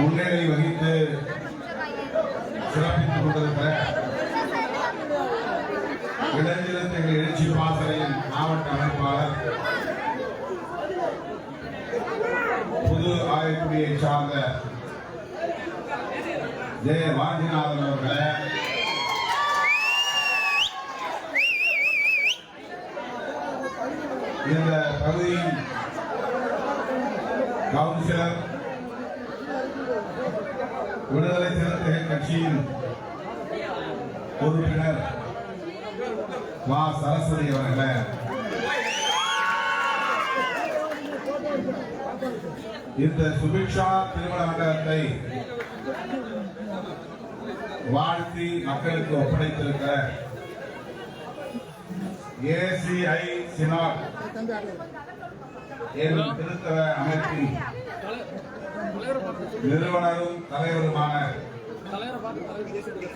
முன்னிலை வகித்து சிறப்பித்துக் கொண்டிருக்கிற இளைஞர்கள் எழுச்சி பாசறையின் மாவட்ட அமைப்பாளர் புது ஆயக்குடியை சார்ந்த ஜெய வாஞ்சிநாதன் அவர்களே இந்த பகுதியின் கவுன்சிலர் விடுதலை சிறுத்தைகள் கட்சியின் உறுப்பினர் வா சரஸ்வதி அவர்களே இந்த சுபிக்ஷா திருமண மண்டபத்தை வாழ்த்தி மக்களுக்கு ஒப்படைத்திருக்கிற ஏசிஐ சினாட் எனும் திருத்தவ அமைப்பின் நிறுவனரும் தலைவருமான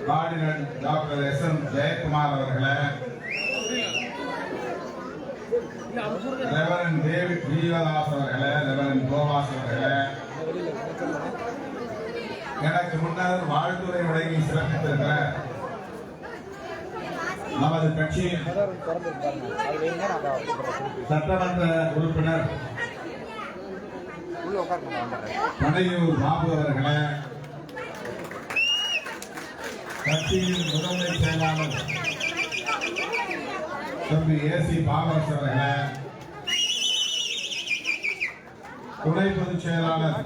cardinal doctor S M Jayakumar அவர்களே ரெவரன் டேவிட் ஜீவதாஸ் அவர்களே ரெவரன் கோபாஸ் அவர்களே எனக்கு முன்னர் வாழ்த்துறை வழங்கி சிறப்பித்திருக்கிற நமது கட்சியின் சட்டமன்ற உறுப்பினர் உள்ள பாபு அவர்களே கட்சியின் முதன்மை செயலாளர் தம்பி ஏசி பாபரசு அவர்களே. துணை பொதுச் செயலாளர்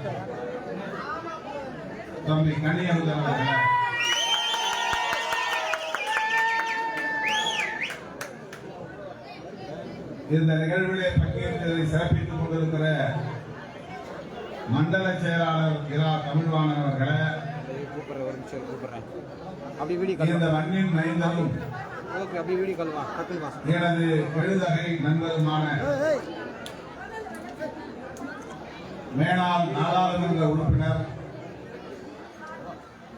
தம்பி கனியமுதன் அவர்களே. இந்த நிகழ்விலே பங்கேற்றதை சிறப்பித்துக் கொண்டிருக்கிற மண்டல செயலாளர் இரா தமிழ்வாணன் அவர்களே. இந்த மண்ணின் மைந்தரும் எனது எழுதகை நண்பருமான மேலாள் நாடாளுமன்ற உறுப்பினர்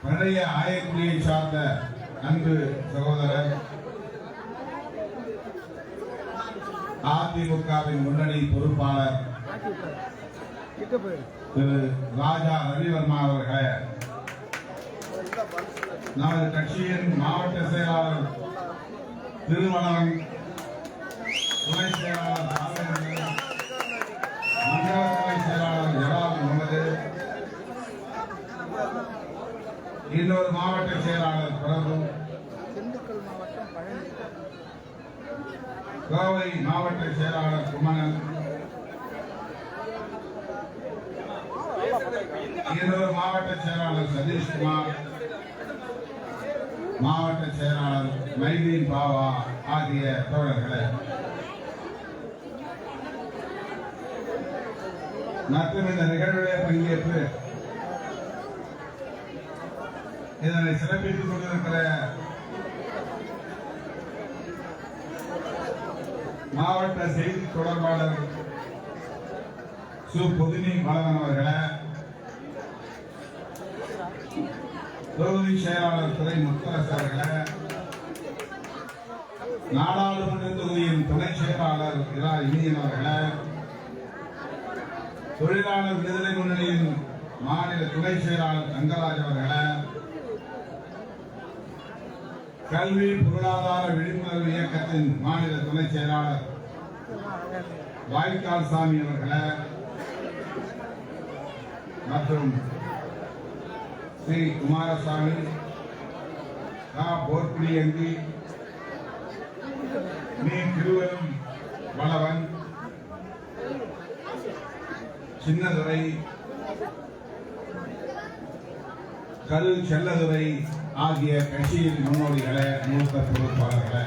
பழைய ஆயக்குடியை சார்ந்த அன்பு சகோதரர் அதிமுகவின் முன்னணி பொறுப்பாளர் திரு ராஜா ரவிவர்மா அவர்களே நமது கட்சியின் மாவட்ட செயலாளர் திருமணம் துணை செயலாளர் ராமலிங்கம், மண்டல துணை செயலாளர் ஜலால் முகமது இன்னொரு மாவட்ட செயலாளர் பிரபு திண்டுக்கல் மாவட்டம் பழனி கோவை மாவட்ட செயலாளர் குமணன் இன்னொரு மாவட்ட செயலாளர் சதீஷ்குமார் மாவட்ட செயலாளர் மைதீன் பாவா ஆகிய தோழர்களே. மற்றும் இந்த நிகழ்விலே பங்கேற்று இதனை சிறப்பித்துக் கொண்டிருக்கிற மாவட்ட செய்தி தொடர்பாளர் சு. புதினி வளவன் அவர்களை. தொகுதி செயலாளர் துறை முத்தரசு அவர்களே நாடாளுமன்ற தொகுதியின் துணை செயலாளர் இரா இனியன் அவர்களே தொழிலாளர் விடுதலை முன்னணியின் மாநில துணை செயலாளர் தங்கராஜ் அவர்கள கல்வி பொருளாதார விழிப்புணர்வு இயக்கத்தின் மாநில துணை செயலாளர் வாய்க்கால் சாமி அவர்கள மற்றும் ஸ்ரீ குமாரசாமி கா. போர்க்குடியங்கி நீ திருவரும் வளவன் சின்னதுரை கல் செல்லதுரை ஆகிய கட்சியின் முன்னோடிகளை மூத்த பொறுப்பாளர்களை.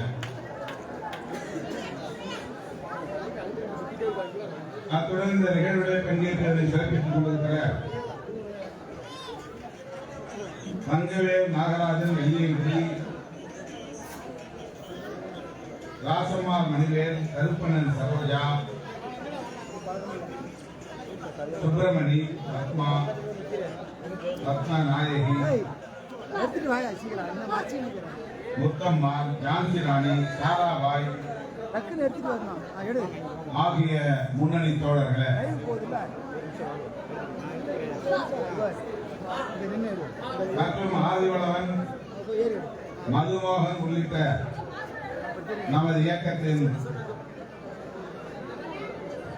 அத்துடன் இந்த நிகழ்விலே பங்கேற்றதை சிறப்பித்துக் கொண்டிருக்கிறார் ராசம்மா மணிவேல் கருப்பணன் சரோஜா சுப்பிரமணி பத்மா ரத்னா நாயகி முத்தம்மாள் முத்தம்மா ஜான்சி ராணி சாராபாய் ஆகிய முன்னணி தோழர்களை. மற்றும் ஆதிவளவன் மதுமோகன் உள்ளிட்ட நமது இயக்கத்தின்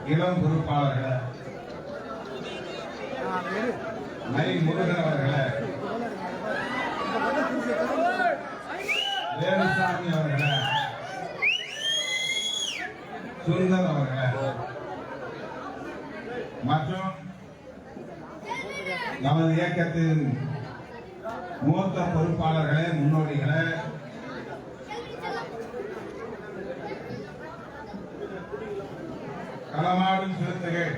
இளம் பொறுப்பாளர்கள் மை முருகன் வேலுசாமி அவர்களே சுந்தர் அவர்களே மற்றும் நமது இயக்கத்தின் மூத்த பொறுப்பாளர்களே முன்னோடிகளை களமாடும் சிறுத்தைகள்.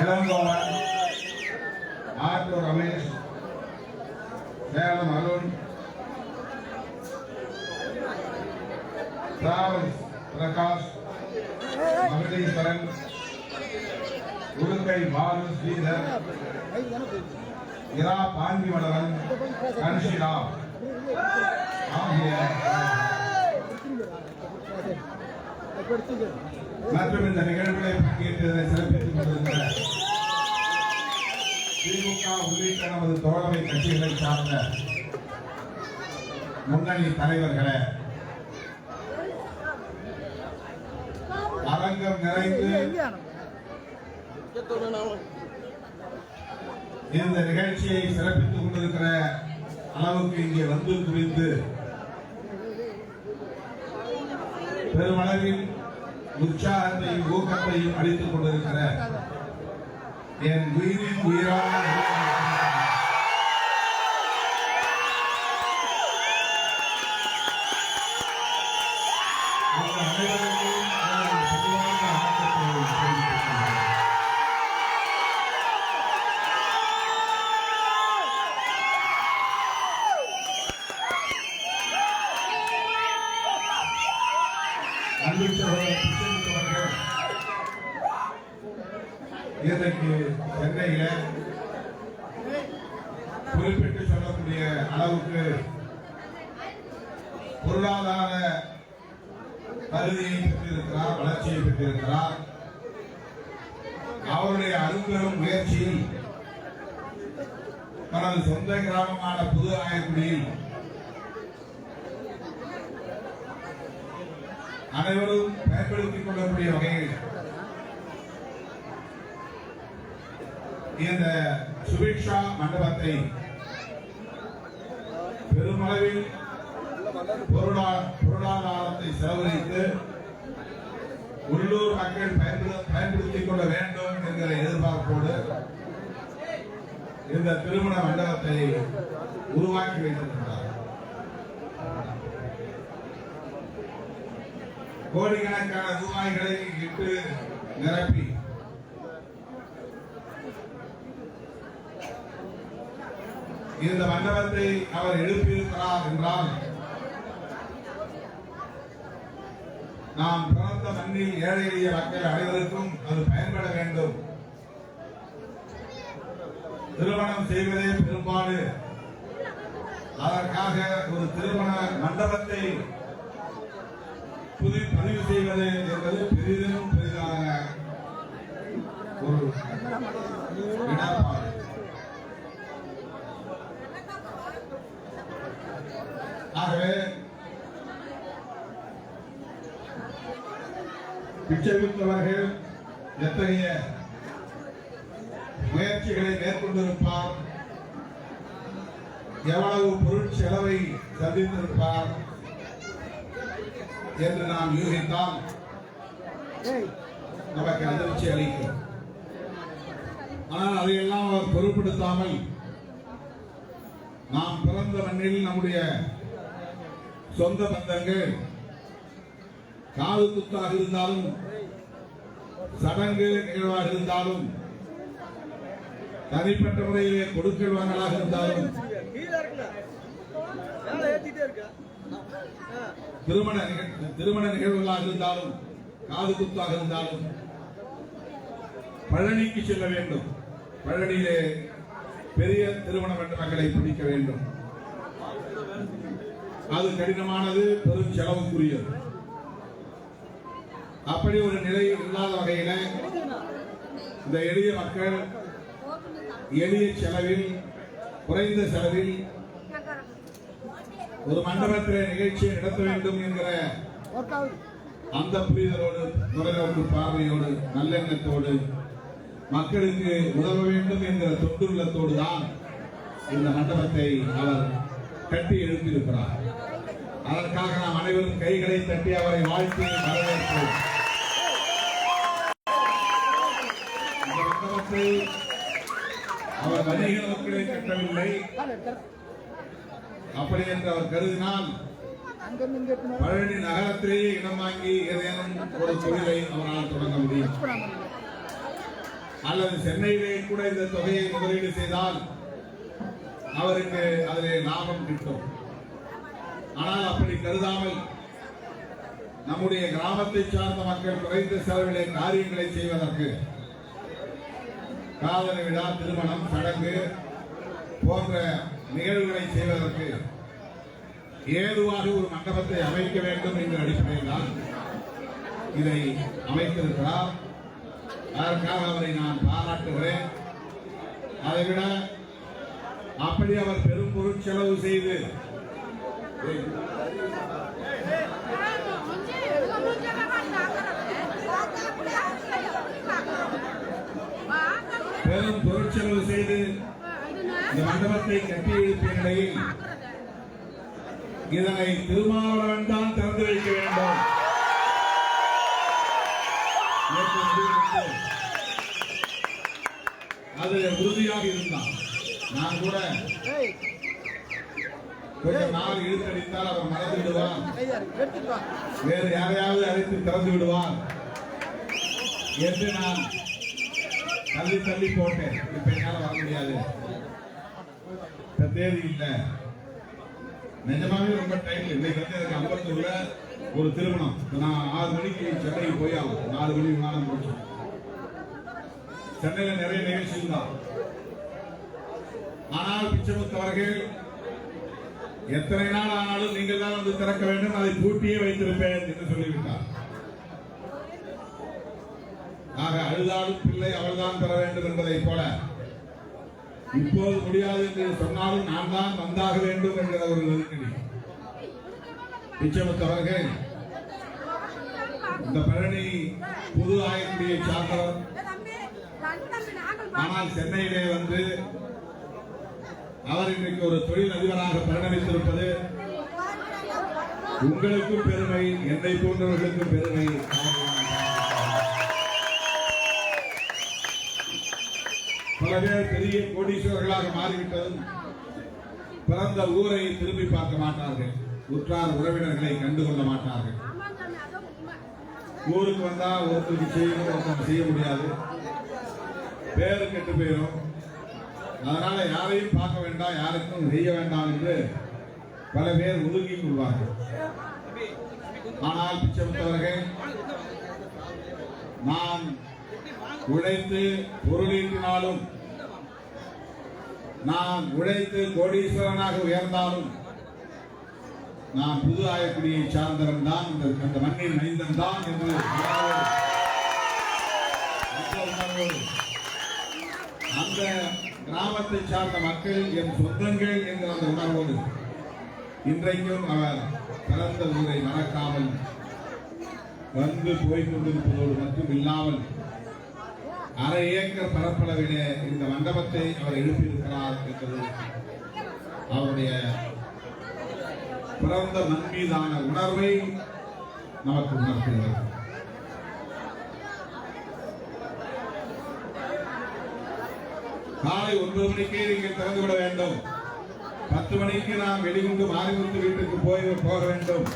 இளங்கோவன் ஆட்டூர் ரமேஷ் சேலம் அருண் டிராவல்ஸ் பிரகாஷ் மகதீஸ்வரன் உடுக்கை பாலு ஸ்ரீதர் இரா பாண்டிவளவன் கன்ஷிலா ஆகிய மற்றும் இந்த நிகழ்வுகளை பங்கேற்றதை சிறப்பித்துக் கொண்டிருக்கிற திமுக உள்ளிட்ட நமது தோழமை கட்சிகளை சார்ந்த முன்னணி தலைவர்களே அரங்கம் நிறைந்து இந்த நிகழ்ச்சியை சிறப்பித்துக் கொண்டிருக்கிற அளவுக்கு இங்கே வந்து குவிந்து பெருமளவில் உற்சாகத்தையும் ஊக்கத்தையும் அளித்துக் கொண்டிருக்கிற என் உயிரின் உயிரான வரக்கூடிய வகையில் இந்த சுபிக்ஷா மண்டபத்தை பெருமளவில் பொருளாதாரத்தை செலவழித்து உள்ளூர் மக்கள் பயன்படுத்திக் கொள்ள வேண்டும் என்கிற எதிர்பார்ப்போடு இந்த திருமண மண்டபத்தை உருவாக்கி வைத்திருக்கிறார் கோடிக்கணக்கான ரூபாய்களை இட்டு நிரப்பி. இந்த மண்டபத்தை அவர் எழுப்பியிருக்கிறார் என்றால் நாம் பிறந்த மண்ணில் ஏழை எளிய மக்கள் அனைவருக்கும் அது பயன்பட வேண்டும். திருமணம் செய்வதே பெரும்பாடு. அதற்காக ஒரு திருமண மண்டபத்தை புது பதிவு செய்வது என்பது பெரிதும் பெரிதான ஒரு இடர்பாடு ஆகவே பிச்சைவித்தவர்கள் எத்தகைய முயற்சிகளை மேற்கொண்டிருப்பார்? எவ்வளவு பொருட்செலவை சந்தித்திருப்பார்? என்று நாம் யூகித்தால் நமக்கு அதிர்ச்சி அளிக்கும். ஆனால் அதையெல்லாம் அவர் பொருட்படுத்தாமல் நாம் பிறந்த மண்ணில் நம்முடைய சொந்த பந்தங்கள் காது குத்தாக இருந்தாலும் சடங்கு நிகழ்வாக இருந்தாலும் தனிப்பட்ட முறையிலே கொடுக்கல் வாங்கலாக இருந்தாலும் திருமண திருமண நிகழ்வுகளாக இருந்தாலும் காது குத்தாக இருந்தாலும் பழனிக்கு செல்ல வேண்டும். பழனியிலே பெரிய திருமண மண்டபங்களை பிடிக்க வேண்டும். அது கடினமானது பெரும் செலவுக்குரியது. அப்படி ஒரு நிலை இல்லாத வகையில இந்த எளிய மக்கள் எளிய செலவில் குறைந்த செலவில் ஒரு மண்டபத்திலே நிகழ்ச்சியை நடத்த வேண்டும் என்கிற அந்த புரிதலோடு தொலைநோக்கு பார்வையோடு நல்லெண்ணத்தோடு மக்களுக்கு உதவ வேண்டும் என்கிற தொண்டுள்ளத்தோடு தான் இந்த மண்டபத்தை அவர் கட்டி எழுப்பியிருக்கிறார். அதற்காக நாம் அனைவரும் கைகளை தட்டி அவரை வாழ்த்து வரவேற்போம். இந்த மண்டபத்தை அவர் வணிக நோக்கிலே கட்டவில்லை. அப்படி என்று அவர் கருதினால் பழனி நகரத்திலேயே இடம் வாங்கி ஏதேனும் ஒரு தொழிலை அவரால் தொடங்க முடியும். அல்லது சென்னையிலே கூட இந்த தொகையை முதலீடு செய்தால் அவருக்கு அதிலே லாபம் கிட்டும். ஆனால் அப்படி கருதாமல் நம்முடைய கிராமத்தை சார்ந்த மக்கள் குறைந்த செலவிலே காரியங்களை செய்வதற்கு காதல் விழா திருமணம் சடங்கு போன்ற நிகழ்வுகளை செய்வதற்கு ஏதுவாக ஒரு மண்டபத்தை அமைக்க வேண்டும் என்ற அடிப்படையில் தான் இதை அமைத்திருக்கிறார். அதற்காக அவரை நான் பாராட்டுகிறேன். அதைவிட அப்படி அவர் பெரும் பொருட்செலவு செய்து பெரும் பொருட்செலவு செய்து இந்த மண்டபத்தை கட்டி எழுப்பிய நிலையில் இதனை திருமாவளவன் தான் திறந்து வைக்க வேண்டும். அதில் உறுதியாக இருந்தான். நான் கூட கொஞ்சம் நாள் இழுத்தடித்தால் அவர் மறந்து விடுவார் வேறு யாரையாவது அழைத்து திறந்து விடுவார் என்று நான் தள்ளி தள்ளி போட்டேன். இப்ப என்னால வர முடியாது. தேதி இல்லை நிஜமாவே ரொம்ப டைம் இன்னைக்கு வந்து எனக்கு அம்பத்தூர்ல ஒரு திருமணம். நான் ஆறு மணிக்கு சென்னைக்கு போய் ஆகும் நாலு மணி விமானம் முடிச்சோம் சென்னையில நிறைய நிகழ்ச்சி தான். ஆனால் பிச்சமுத்தவர்கள் எத்தனை நாள் ஆனாலும் நீங்கள் தான் வந்து திறக்க வேண்டும். அதை பூட்டியே வைத்திருப்பேன் என்று சொல்லிவிட்டார். ஆக அழுதாலும் பிள்ளை அவள்தான் பெற வேண்டும் என்பதைப் போல இப்போது முடியாது என்று சொன்னாலும் நான் தான் வந்தாக வேண்டும் என்கிற ஒரு நெருக்கடி. நிச்சயமற்றவர்கள் இந்த பழனி புது ஆயக்குடியை சார்ந்தவர் ஆனால் சென்னையிலே வந்து அவர் இன்றைக்கு ஒரு தொழில் அதிபராக பரிணமித்திருப்பது உங்களுக்கும் பெருமை என்னை போன்றவர்களுக்கும் பெருமை. பல பெரிய கோடீஸ்வரர்களாக மாறிவிட்டதும் பிறந்த ஊரை திரும்பி பார்க்க மாட்டார்கள். உற்றார் உறவினர்களை கண்டுகொள்ள மாட்டார்கள். ஊருக்கு வந்தா ஒருத்தருக்கு செய்யணும் ஒருத்தர் செய்ய முடியாது. பேரு கெட்டு போயிடும் அதனால யாரையும் பார்க்க வேண்டாம் யாருக்கும் செய்ய வேண்டாம் என்று பல பேர் ஒதுங்கிக் கொள்வார்கள். ஆனால் பிச்சைத்தவர்கள் நான் உழைத்து பொருளீட்டினாலும் நான் உழைத்து கோடீஸ்வரனாக உயர்ந்தாலும் நான் புது ஆயக்குடியை சார்ந்தவன் தான் இந்த அந்த மண்ணின் மனிதன் தான் என்று அந்த கிராமத்தை சார்ந்த மக்கள் என் சொந்தங்கள் என்ற அந்த உணர்வோடு இன்றைக்கும் அவர் பிறந்த ஊரை மறக்காமல் வந்து போய்க் கொண்டிருப்பதோடு மட்டும் இல்லாமல் அரை ஏக்கர் பரப்பளவிலே இந்த மண்டபத்தை அவர் எழுப்பியிருக்கிறார் என்பது அவருடைய பிறந்த மண் மீதான உணர்வை நமக்கு உணர்த்துகிறது. காலை ஒன்பது மணிக்கே நீங்கள் திறந்து விட வேண்டும். பத்து மணிக்கு நாம் வெளிகொண்டு மாரிமுத்து வீட்டுக்கு போய் போக வேண்டும்.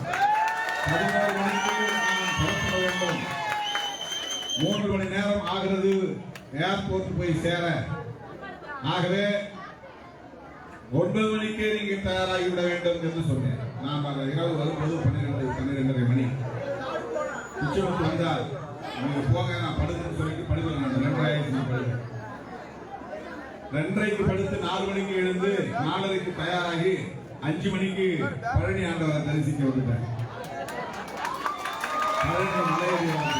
பதினோரு மணிக்கு நாம் புறப்பட வேண்டும். மூன்று மணி நேரம் ஆகிறது. ஏர்போர்ட் போய் சேர. ஆகவே ஒன்பது மணிக்கே நீங்க தயாராகி விட வேண்டும் என்று சொன்னேன். நான் அந்த இரவு வரும்போது பன்னிரெண்டு பன்னிரெண்டரை மணி. உச்சமுக்கு வந்தால் நீங்க போக நான் படுக்கணும்னு சொல்லிட்டு படுக்கிறேன். நான் ரெண்டாயிரத்தி நான் படுக்கிறேன். ரெண்டரைக்கு படுத்து நாலு மணிக்கு எழுந்து நாலரைக்கு தயாராகி அஞ்சு மணிக்கு பழனி ஆண்டவரை தரிசிக்க வந்துட்டேன். பழனி மலையேறி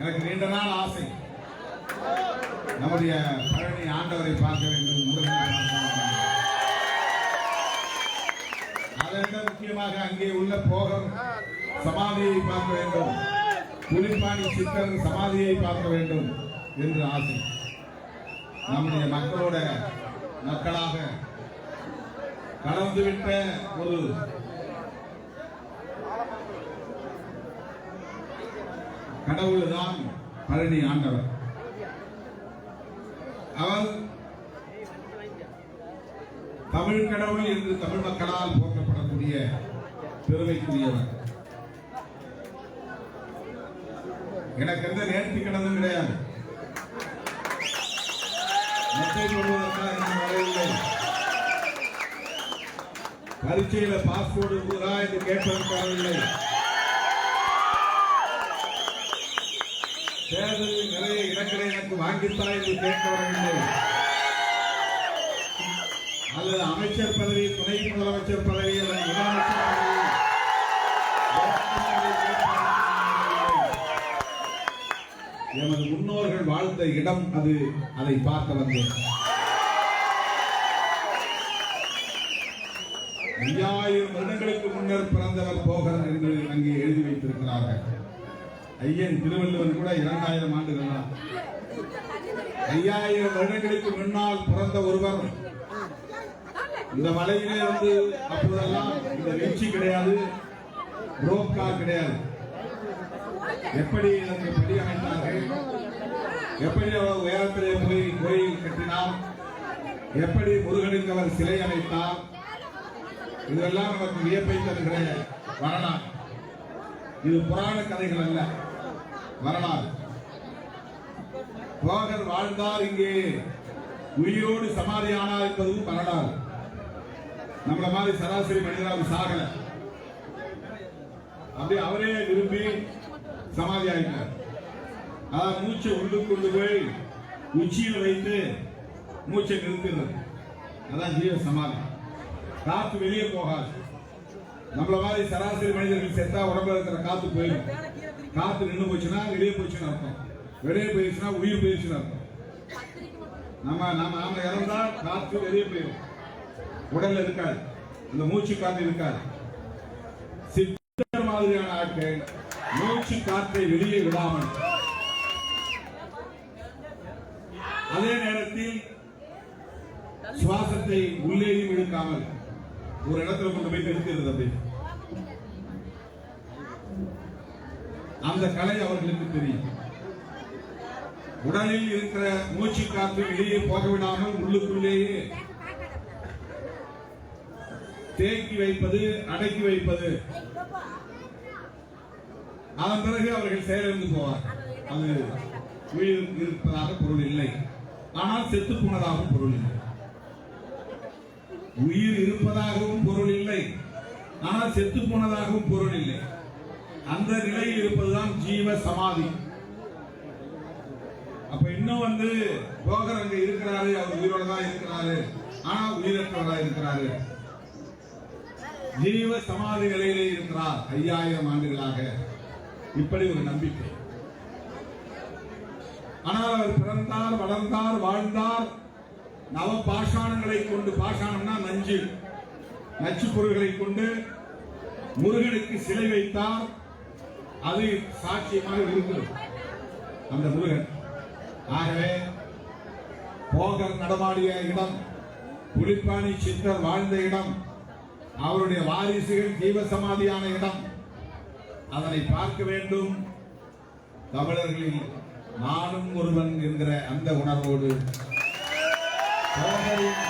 எனக்கு நீண்ட நாள் ஆசை. நம்முடைய பழனி ஆண்டவரை பார்க்க வேண்டும். முருகனை முக்கியமாக அங்கே உள்ள போக சமாதியை பார்க்க வேண்டும். புலிப்பாணி சித்தர் சமாதியை பார்க்க வேண்டும் என்று ஆசை. நம்முடைய மக்களோட மக்களாக கலந்துவிட்ட ஒரு கடவுள் தான் பழனி ஆண்டவர். அவர் தமிழ் கடவுள் என்று தமிழ் மக்களால் போற்றப்படக்கூடிய பெருமைக்குரியவர். எனக்கு எந்த நேர்த்தி கடனும் கிடையாது. பரீட்சையில பாஸ்போர்ட் இருக்குதா என்று கேட்பதற்காக இல்லை. தேர்தலில் நிறைய இடங்களை எனக்கு வாங்கித்தா என்று கேட்க வரவில்லை அல்லது அமைச்சர் பதவி துணை முதலமைச்சர் பதவி அல்லது முதலமைச்சர் எமது முன்னோர்கள் வாழ்ந்த இடம் அது அதை பார்க்க வந்தேன். ஐயாயிரம் வருடங்களுக்கு முன்னர் பிறந்தவர் போகிறார் என்று அங்கே எழுதி வைத்திருக்கிறார்கள். ஐயன் திருவள்ளுவர் கூட இரண்டாயிரம் ஆண்டுகள் ஐயாயிரம் வருடங்களுக்கு முன்னால் பிறந்த ஒருவர். இந்த மலையிலே வந்து அப்போதெல்லாம் இந்த வீழ்ச்சி கிடையாது ரோப்கா கிடையாது. எப்படி இதற்கு படி அமைத்தார்கள் எப்படி அவர் உயரத்திலே போய் கோயில் கட்டினார்? எப்படி முருகனுக்கு அவர் சிலை அமைத்தார்? இதெல்லாம் நமக்கு வியப்பை தருகிற வரலாறு. இது புராண கதைகள் அல்ல. வரலாறு. போகர் வாழ்ந்தார் இங்கே. உயிரோடு சமாதியானார் என்பதும் வரலாறு. நம்மள மாதிரி சராசரி மனிதராக சாகல. அப்படி அவரே விரும்பி சமாதி ஆயிட்டார் அதாவது மூச்சை உள்ளுக்குண்டு போய் உச்சியில் வைத்து மூச்சை நிறுத்துறது அதான் ஜீவ சமாதி. காத்து வெளியே போகாது. நம்மள மாதிரி சராசரி மனிதர்கள் செத்தா உடம்புல இருக்கிற காத்து போயிடும். காத்து நின்று போச்சுன்னா வெளியே போச்சுன்னு அர்த்தம். வெளியே போயிடுச்சுன்னா உயிர் போயிடுச்சுன்னு அர்த்தம். நம்ம நம்ம நாம இறந்தா காத்து வெளியே போயிடும் உடல்ல இருக்காது. அந்த மூச்சு காத்து இருக்காது. சித்தர் மாதிரியான ஆட்கள் மூச்சு காற்றை வெளியே விடாமல். அதே நேரத்தில் சுவாசத்தை உள்ளேயும் இழுக்காமல் ஒரு இடத்துல கொண்டு போய் நிறுத்துறது அப்படி அந்த கலை அவர்களுக்கு தெரியும். உடலில் இருக்கிற மூச்சு காற்று வெளியே போகவிடாமல் உள்ளுக்குள்ளேயே தேக்கி வைப்பது அடக்கி வைப்பது. அதன் பிறகு அவர்கள் செயலிழந்து போவார். அது உயிர் இருப்பதாக பொருள் இல்லை. ஆனால் செத்து போனதாகவும் பொருள் இல்லை. உயிர் இருப்பதாகவும் பொருள் இல்லை. ஆனால் செத்து போனதாகவும் பொருள் இல்லை. அந்த நிலையில் இருப்பதுதான் ஜீவ சமாதி. அப்ப இன்னும் வந்து போகர் அங்க இருக்கிறாரு அவர் உயிரோட தான் இருக்கிறாரு ஆனா உயிரற்றவரா இருக்கிறாரு? ஜீவ சமாதி நிலையிலே இருக்கிறார் ஐயாயிரம் ஆண்டுகளாக. இப்படி ஒரு நம்பிக்கை. ஆனால் அவர் பிறந்தார் வளர்ந்தார் வாழ்ந்தார். நவ பாஷாணங்களை கொண்டு பாஷாணம்னா நஞ்சு. நச்சு பொருள்களை கொண்டு முருகனுக்கு சிலை வைத்தார். அது சாட்சியமாக இருக்கிறது. அந்த முருகன் ஆகவே போகர் நடமாடிய இடம் புலிப்பாணி சித்தர் வாழ்ந்த இடம் அவருடைய வாரிசுகள் ஜீவசமாதியான இடம் அதனை பார்க்க வேண்டும். தமிழர்களில் நானும் ஒருவன் என்கிற அந்த உணர்வோடு போகரின்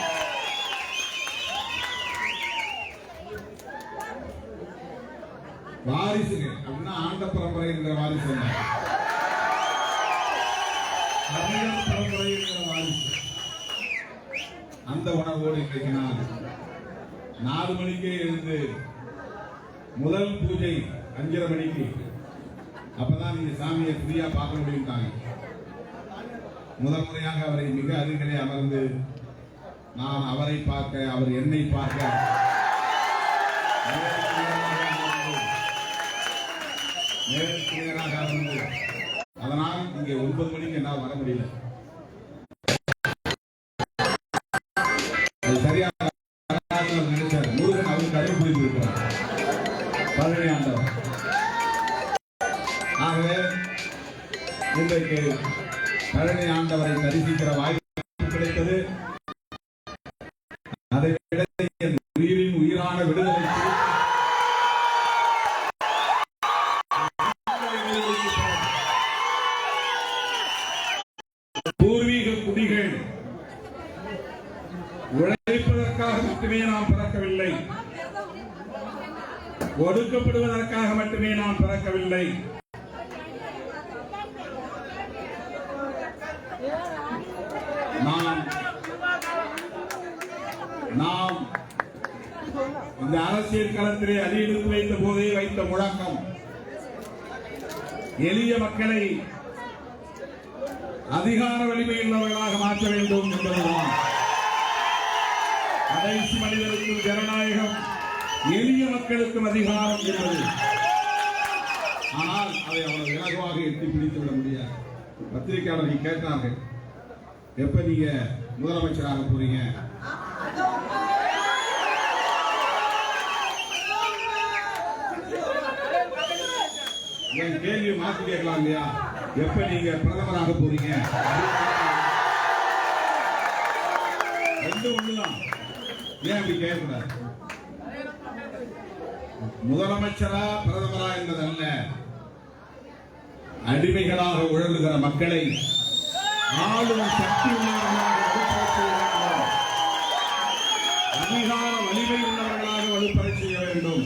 வாரிசுகள் அப்படின்னா ஆண்ட பரம்பரை இருக்கிற வாரிசு பரம்பரை வாரிசு. அந்த உணவோடு இன்றைக்கு நான் நாலு மணிக்கே எழுந்து முதல் பூஜை அஞ்சரை மணிக்கு. அப்பதான் நீங்க சாமியை ஃப்ரீயா பார்க்க முடியும்ட்டாங்க. முதல் முறையாக அவரை மிக அருகிலே அமர்ந்து நான் அவரை பார்க்க அவர் என்னை பார்க்க. நேருக்கு நேராக அதனால் இங்கே ஒன்பது மணிக்கு என்னால் வர முடியல. நாம் இந்த அரசியல் களத்திலே அடியெடுத்து வைத்த போதே வைத்த முழக்கம். எளிய மக்களை அதிகார வலிமை உள்ளவர்களாக மாற்ற வேண்டும் என்பதுதான். கடைசி மனிதருக்கும் ஜனநாயகம் எளிய மக்களுக்கும் அதிகாரம் என்பது. ஆனால் அதை அவர்கள் இலகுவாக எட்டி பிடித்துவிட முடியாது. பத்திரிகையாளர்கள் கேட்டார்கள் எப்ப நீங்க முதலமைச்சராக போறீங்க? என் கேள்வி மாத்தி கேட்கலாம் இல்லையா? எப்ப நீங்க பிரதமராக போறீங்க? ரெண்டு ஒண்ணுதான். ஏன் அப்படி கேட்கக்கூடாது? முதலமைச்சரா பிரதமரா என்பதல்ல. அடிமைகளாக உழலுகிற மக்களை ஆளும் சக்தி உள்ளவர்களாக அதிகார வலிமை உள்ளவர்களாக வலுப்பெறச் செய்ய வேண்டும்.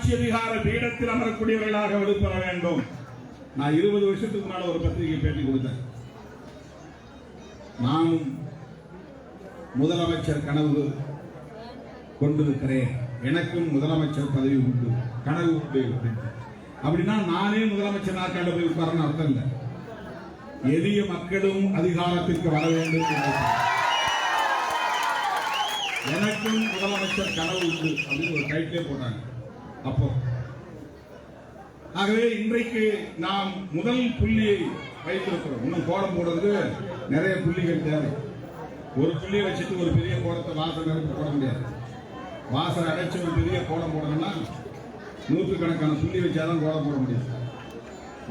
ஆட்சி அதிகார பீடத்தில் அமரக்கூடியவர்களாக வெளிப்பட வேண்டும். நான் இருபது வருஷத்துக்கு முன்னால் ஒரு பத்திரிகை பேட்டி கொடுத்தேன். நானும் முதலமைச்சர் கனவு கொண்டிருக்கிறேன். எனக்கும் முதலமைச்சர் பதவி உண்டு. கனவு உண்டு அப்படின்னா நானே முதலமைச்சர் நாற்காண்டு போய் உட்காரன்னு அர்த்தம் இல்லை. எளிய மக்களும் அதிகாரத்திற்கு வர வேண்டும் என்று எனக்கும் முதலமைச்சர் கனவு உண்டு அப்படின்னு ஒரு டைட்டிலே போட்டாங்க. அப்போ. ஆகவே இன்றைக்கு நாம் முதல் புள்ளியை வைத்திருக்கிறோம். இன்னும் கோலம் போடுறது நிறைய புள்ளிகள் தேவை. ஒரு புள்ளியை வச்சுட்டு ஒரு பெரிய கோலத்தை வாசல் நிரப்பி போட முடியாது. வாசல் அடைச்சு ஒரு பெரிய கோலம் போடணும்னா நூற்றுக்கணக்கான புள்ளி வச்சாதான் கோலம் போட முடியும்.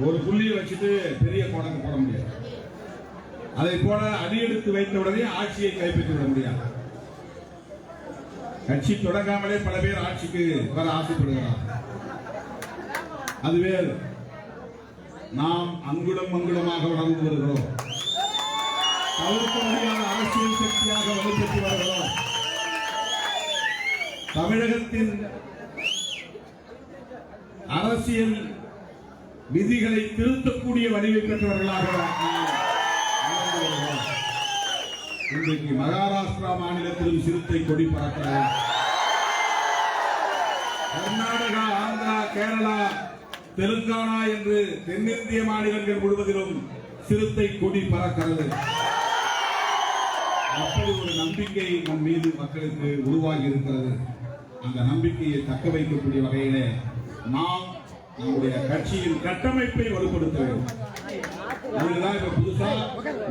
ஒரு புள்ளியை வச்சுட்டு பெரிய கோலம் போட முடியாது. அதை போல அடியெடுத்து வைத்த உடனே ஆட்சியை கைப்பற்றி விட முடியாது. கட்சி தொடங்காமலே பல பேர் ஆட்சிக்கு வர ஆசைப்படுகிறார் அதுவே நாம் அங்குடம் அங்குடமாக வளர்ந்து வருகிறோம். தவிர்க்க முடியாத அரசியல் சக்தியாக வலுப்பெற்று வருகிறோம். தமிழகத்தின் அரசியல் விதிகளை திருத்தக்கூடிய வடிவை பெற்றவர்களாக நாம் இன்றைக்கு மகாராஷ்டிரா மாநிலத்திலும் சிறுத்தை கொடி பறக்கிறது. கர்நாடகா ஆந்திரா கேரளா தெலுங்கானா என்று தென்னிந்திய மாநிலங்கள் முழுவதிலும் சிறுத்தை கொடி பறக்கிறது. அப்படி ஒரு நம்பிக்கை நம் மீது மக்களுக்கு உருவாகி இருக்கிறது. அந்த நம்பிக்கையை தக்க வைக்கக்கூடிய வகையிலே நாம் நம்முடைய கட்சியின் கட்டமைப்பை வலுப்படுத்த வேண்டும். அதுக்குதான் இப்ப புதுசா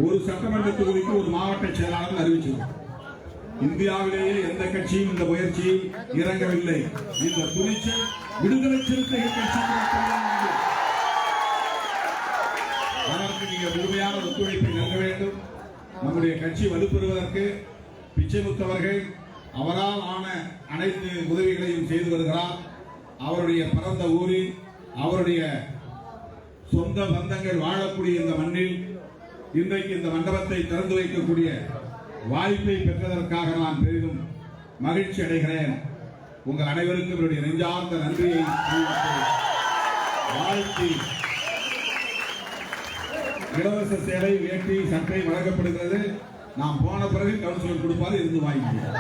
ஒரு சட்டமன்ற தொகுதிக்கு ஒரு மாவட்ட செயலாளர் அறிவிச்சிருக்கோம் இந்தியாவிலேயே எந்த கட்சியும் இந்த முயற்சியில் இறங்கவில்லை. இந்த துணிச்சல் விடுதலை சிறுத்தைகள் கட்சி அதற்கு நீங்க முழுமையான ஒத்துழைப்பை நல்க வேண்டும். நம்முடைய கட்சி வலுப்பெறுவதற்கு பிச்சை முத்தவர்கள் அவரால் ஆன அனைத்து உதவிகளையும் செய்து வருகிறார். அவருடைய பிறந்த ஊரில் அவருடைய சொந்த பந்தங்கள் வாழக்கூடிய இந்த மண்ணில் இன்றைக்கு இந்த மண்டபத்தை திறந்து வைக்கக்கூடிய வாய்ப்பை பெற்றதற்காக நான் பெரிதும் மகிழ்ச்சி அடைகிறேன். உங்கள் அனைவருக்கும் என்னுடைய நெஞ்சார்ந்த நன்றியை வாழ்த்தி. இலவச சேலை வேட்டி சட்டை வழங்கப்படுகிறது. நாம் போன பிறகு கவுன்சிலர் கொடுப்பாது இருந்து வாங்கிக்கிறோம்